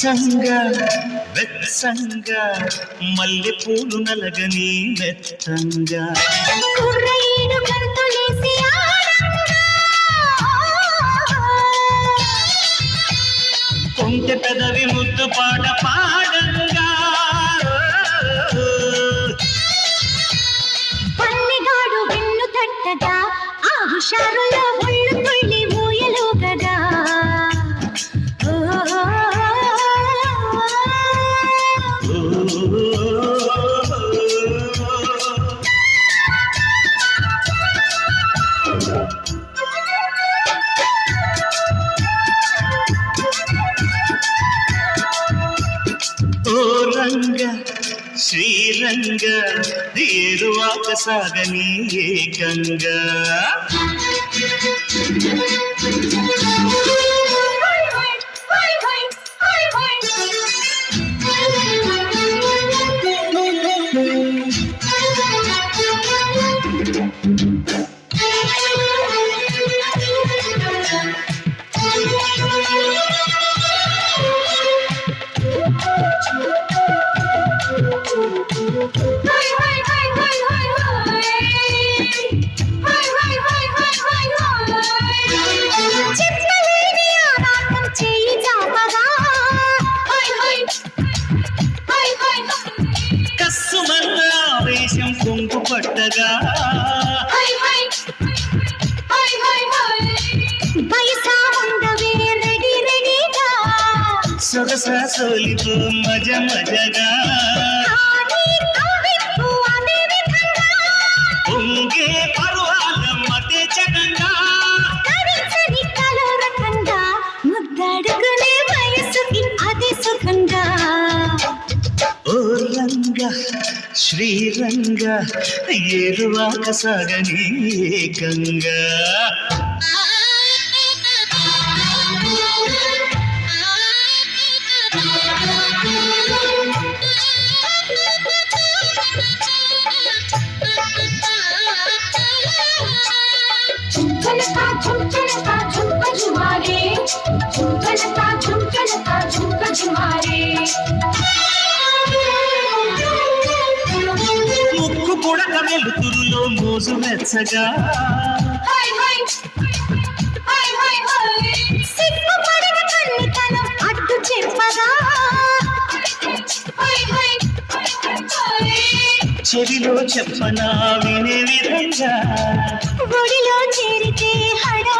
హత్సంగా వెత్సంగా మల్లె పూలు నలగని ఆడంగా. కొంటె పెదవి ముద్దు పాట పాడంగా పల్లెగాడు వెన్ను తట్టగా ఆ హుషారులో శ్రీరంగ ఏరువాక సాగని ఏకంగా దేశం కొంగు పట్టగా. సొగసా సోలిపో మజ మజగా. శ్రీరంగ శ్రీరంగ ఎరువాక సగనీ గంగా. రోజు మెచ్చగా. చెవిలో చెప్పనా వినే విధంగా. గుడిలో చేరితే హడా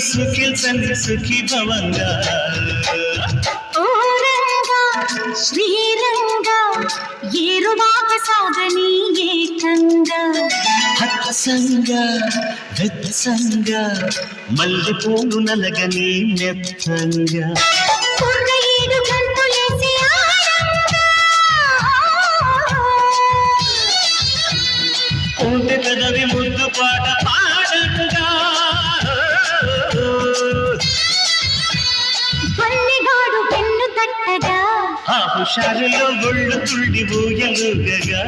సుఖించండి సుఖీ భవంగా. శ్రీరంగ ఏరువాక సాగని ఏకంగ. హత్సంగ వెత్సంగ మల్లెపూలు నలగని మెత్తంగ కదవి ముద్దు పాట ఆ హుషారులో ఒళ్ళు తుళ్ళి ఊయలుగగా.